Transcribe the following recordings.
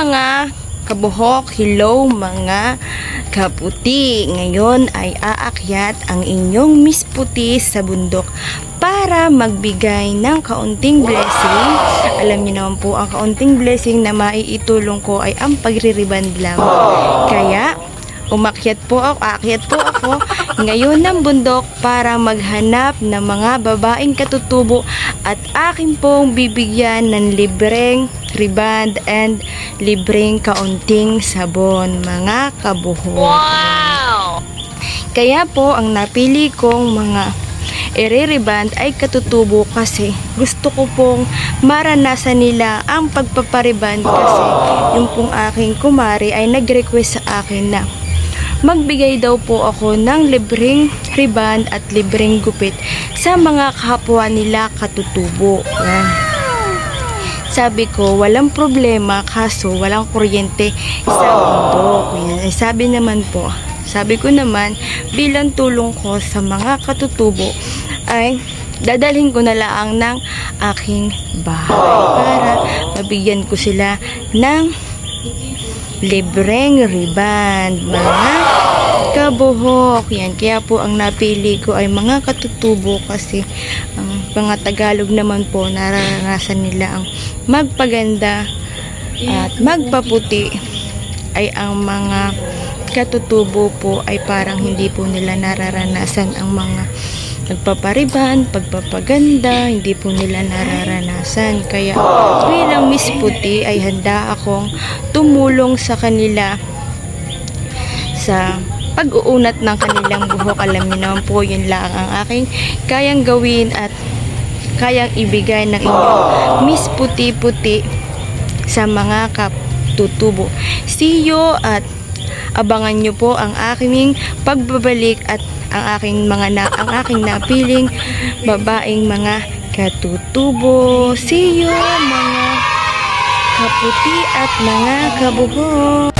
mga kabuhok, hello mga kaputi. Ngayon ay aakyat ang inyong Miss Puti sa bundok para magbigay ng kaunting blessing. Alam niyo naman po, ang kaunting blessing na maiitulong ko ay ang pagririband lang. Kaya, umakyat po ako, aakyat po ako ngayon ng bundok para maghanap ng mga babaeng katutubo at akin pong bibigyan ng libreng riband and libreng kaunting sabon mga kabuho. Wow! Kaya po ang napili kong mga ire-reband ay katutubo kasi gusto ko pong maranasan nila ang pagpapariband kasi yung pong aking kumari ay nag-request sa akin na magbigay daw po ako ng libreng riband at libreng gupit sa mga kapwa nila katutubo. Yan. Sabi ko, walang problema kaso walang kuryente sa bundok. Yan. Ay, sabi naman po, sabi ko naman, bilang tulong ko sa mga katutubo, ay dadalhin ko na lang ng aking bahay para mabigyan ko sila ng libreng riband, mga kabuhok. Yan, kaya po ang napili ko ay mga katutubo kasi ang mga Tagalog naman po nararanasan nila ang magpaganda at magpaputi ay ang mga katutubo po ay parang hindi po nila nararanasan ang mga nagpapariban, pagpapaganda, hindi po nila nararanasan. Kaya bilang Miss Puti ay handa akong tumulong sa kanila sa pag-uunat ng kanilang buhok. Alam niyo naman po, yun lang ang aking kayang gawin at kayang ibigay ng inyong Miss Puti-Puti sa mga katutubo. See you at abangan nyo po ang aking pagbabalik at ang aking mga na, ang aking napiling babaeng mga katutubo. See you mga kaputi at mga kabuhok.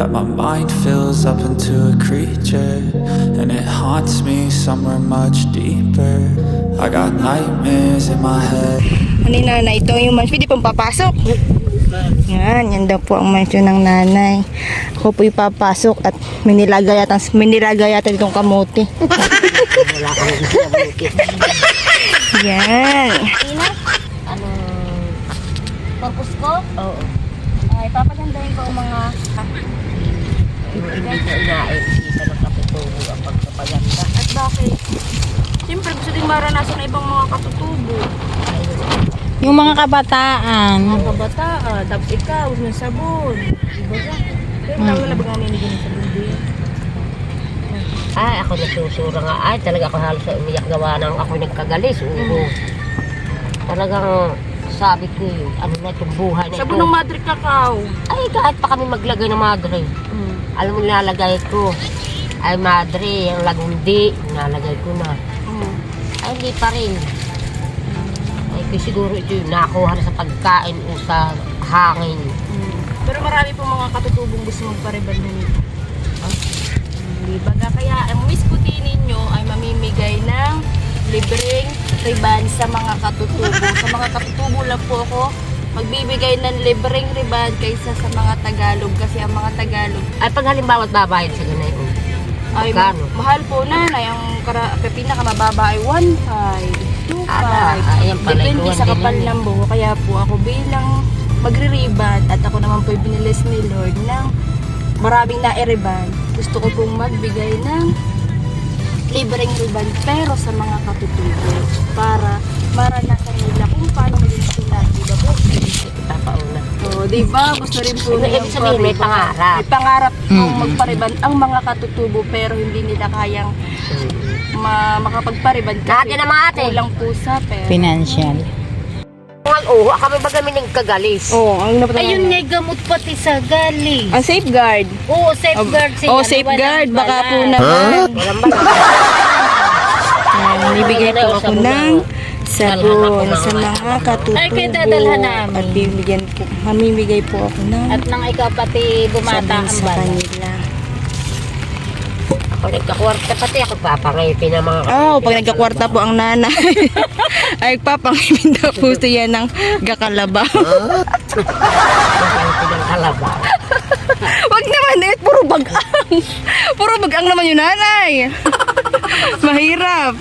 That my mind fills up into a creature, and it haunts me somewhere much deeper. I got nightmares in my head. Ano nanay? Ito yung mansion. Pwede pong papasok. Yan, yan daw po ang mansion ng nanay. Ako po papasok at may nilagay yata, may nilagay yata ditong kamote. Wala kang nabuti. Yan. Anong purpose ko? Oo. Ay, papagandahin ko ang mga... Hindi ko inaisita ng katutubo ang pagpapaganda. At bakit? Siyempre, gusto din maranasan ng ibang mga katutubo. Yung mga kabataan. Mga kabataan, tapos ikaw, ng sabon. Diba ka? Pero Hmm. wala ba nga nilagyan ng sabon din? Ay, ako nasusura nga. Ay, talaga ako halos sa umiyak gawa ng ako nagkagalis. Oo. Talagang sabi ko eh, ano na itong buhay na Sabon ito. ng Madre Cacao. Ay, kahit pa kami maglagay ng madre. Mm. Alam mo, nilalagay ko. Ay, madre, ang lagundi, nilalagay ko na. Mm. Ay, hindi pa rin. Ay, kasi siguro ito yung nakuha na sa pagkain o sa hangin. Mm. Pero marami po mga katutubong gusto magpariban na nito. Libreng riban sa mga katutubo. sa mga katutubo lang po ako magbibigay ng libreng riban kaysa sa mga Tagalog kasi ang mga Tagalog Ay, pag halimbawa babayad sa ganito. ay Magkano? mahal po nanay ang kara, pinaka mababa ay 1.5 Ah, ayan pala, Depende sa din kapal yun eh. ng buhok. Kaya po ako bilang magre-reband at ako naman po binilis ni Lord ng maraming na-reban. Gusto ko pong magbigay ng libreng riban pero sa mga katutubo para maranasan nila kung paano maging sulat. Diba po? Ipapauna. So, di ba? Gusto rin po Ibig nilang sabihin, may pariban. pangarap. May pangarap Mm. kung magpariban ang mga katutubo pero hindi nila kayang ma makapagpariban Ate naman, ate. kulang po sa pera. Financial. Ang uho, kami ba kami ng kagalis? Oo, ang napatawag. Ayun nga gamot pati sa gali. Ang safeguard. Oo, safeguard siya. Oh, safeguard. Walang Baka po bala. naman. Walang ba? Yan, bibigay po ako ng sabon sa mga katutubo. Ay, kaya dadalhan namin. At bibigyan po, mamimigay po ako ng At nang ikaw pati bumata sabon ang sa bala. kanila. Ako nagkakwarta pati ako papangipin ng mga Oh, pag nagkakwarta po ang nanay, ay papangipin daw po siya ng gakalaba. Papangipin ng kalabaw. Wag naman eh, puro bagang. Puro bagang naman yung nanay. Mahirap.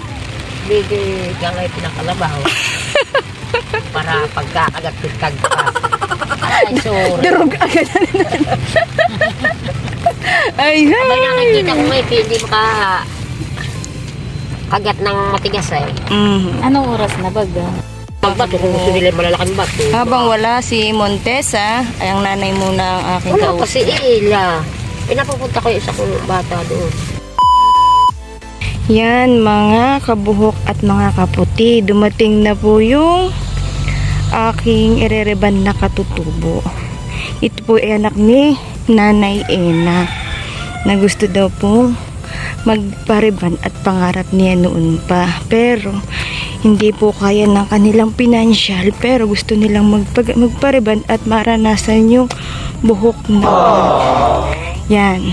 Bigi gangipin ng kalabaw. Para pagkakagat pitag pa. Ay, sorry. Durog agad na. Ay, ay. nakikita ko may hindi maka kagat ng matigas eh. Mm. Anong oras na baga? Pagbato, kung gusto nila malalaking bato. Habang wala si Montesa, ay ang nanay muna ang aking Wala kausap. kasi ila. Pinapupunta ko yung isa kong bata doon. Yan mga kabuhok at mga kaputi. Dumating na po yung aking irereban na katutubo. Ito po ay anak ni Nanay Ena na gusto daw po magpariban at pangarap niya noon pa. Pero hindi po kaya ng kanilang financial pero gusto nilang magpag- magpariban at maranasan yung buhok na yan.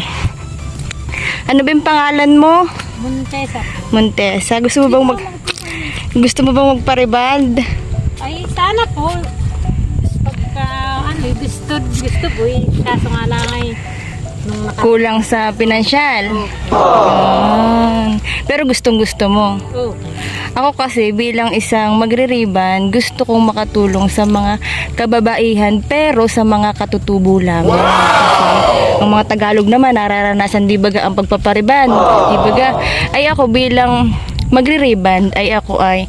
Ano ba yung pangalan mo? Montesa. Montesa, gusto mo bang mag gusto mo bang magpariband? Ay, sana po. Pagka, ano, gusto, gusto po eh. Kaso nga lang ay, nung naka... Kulang sa pinansyal. Yan. Pero gustong gusto mo. Oh, Ako kasi bilang isang magre-ribbon, gusto kong makatulong sa mga kababaihan pero sa mga katutubo lamang. Kasi ang mga Tagalog naman nararanasan di baga ang pagpapariban. Di baga ay ako bilang magre-ribbon ay ako ay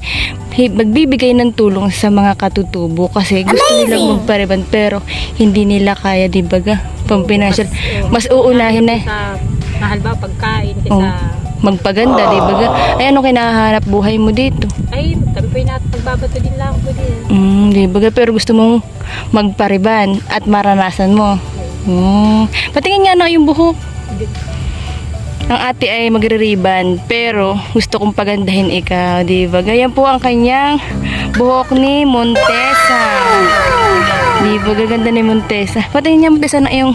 magbibigay ng tulong sa mga katutubo kasi gusto nilang magpariban pero hindi nila kaya di baga pampinasyal. Mas uunahin na sa mahal ba pagkain kaysa... Oh. magpaganda, di ba? Ay, ano kinahanap buhay mo dito? Ay, kami po yung nat- nagbabato din lang po din. Mm, di ba? Pero gusto mong magpariban at maranasan mo. Mm. Patingin nga na yung buhok. Ang ate ay magre-ribbon, pero gusto kong pagandahin ikaw, di ba? Ganyan po ang kanyang buhok ni Montesa. Di ba? Gaganda ni Montesa. Patingin niya Montesa na yung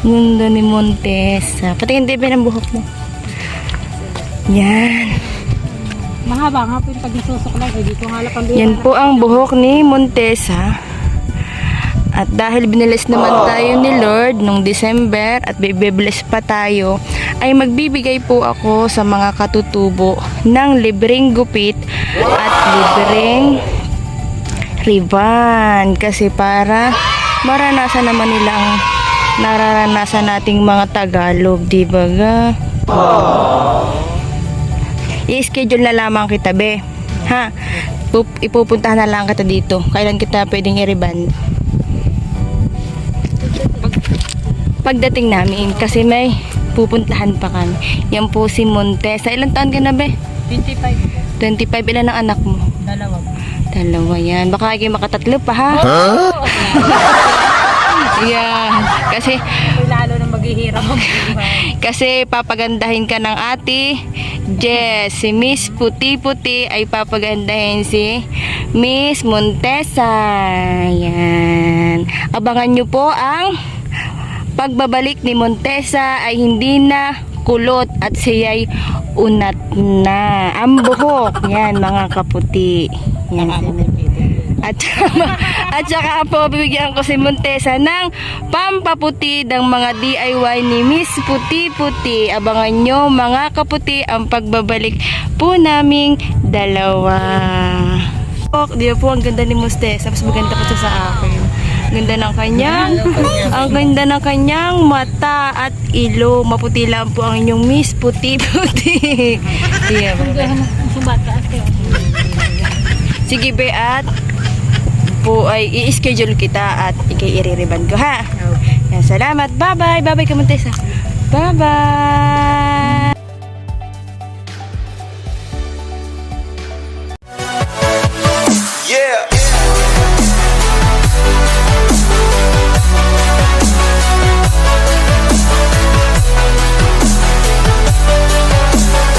ganda ni Montesa. Patingin din ng buhok mo. Yan. Mahaba nga po yung pag-isusok lang. Ko nga lang. Yan po ang buhok ni Montesa. At dahil binilis naman tayo ni Lord nung December at bibibless pa tayo, ay magbibigay po ako sa mga katutubo ng libreng gupit at libreng ribbon. Kasi para maranasan naman nila ang nararanasan nating mga Tagalog, di ba ga? I-schedule na lamang kita, be. Ha? Pup- ipupuntahan na lang kita dito. Kailan kita pwedeng i-reband? Pagdating namin, kasi may pupuntahan pa kami. Yan po si Montesa. Ilang taon ka na, be? 25. 25. Ilan ang anak mo? Dalawa. Dalawa yan. Baka kayo makatatlo pa, ha? Yeah. Kasi, lalo na maghihirap ang kasi papagandahin ka ng ate Jess. Si Miss Puti-Puti ay papagandahin si Miss Montesa. Yan. Abangan nyo po ang pagbabalik ni Montesa ay hindi na kulot at siya'y unat na. Ang buhok. Yan, mga kaputi. Yan. At saka, at saka po, bibigyan ko si Montesa ng pampaputi ng mga DIY ni Miss Puti Puti. Abangan nyo mga kaputi ang pagbabalik po naming dalawa. Di po, ang ganda ni Montesa. Mas maganda pa siya sa akin. Ganda ng kanyang, ang ganda ng kanyang mata at ilo. Maputi lang po ang inyong miss. Puti-puti. yeah, Sige, Beat. Po ay i-schedule kita at ikay-iririban ko, ha? Yan, salamat. Bye-bye. Bye-bye ka, Bye-bye. Yeah.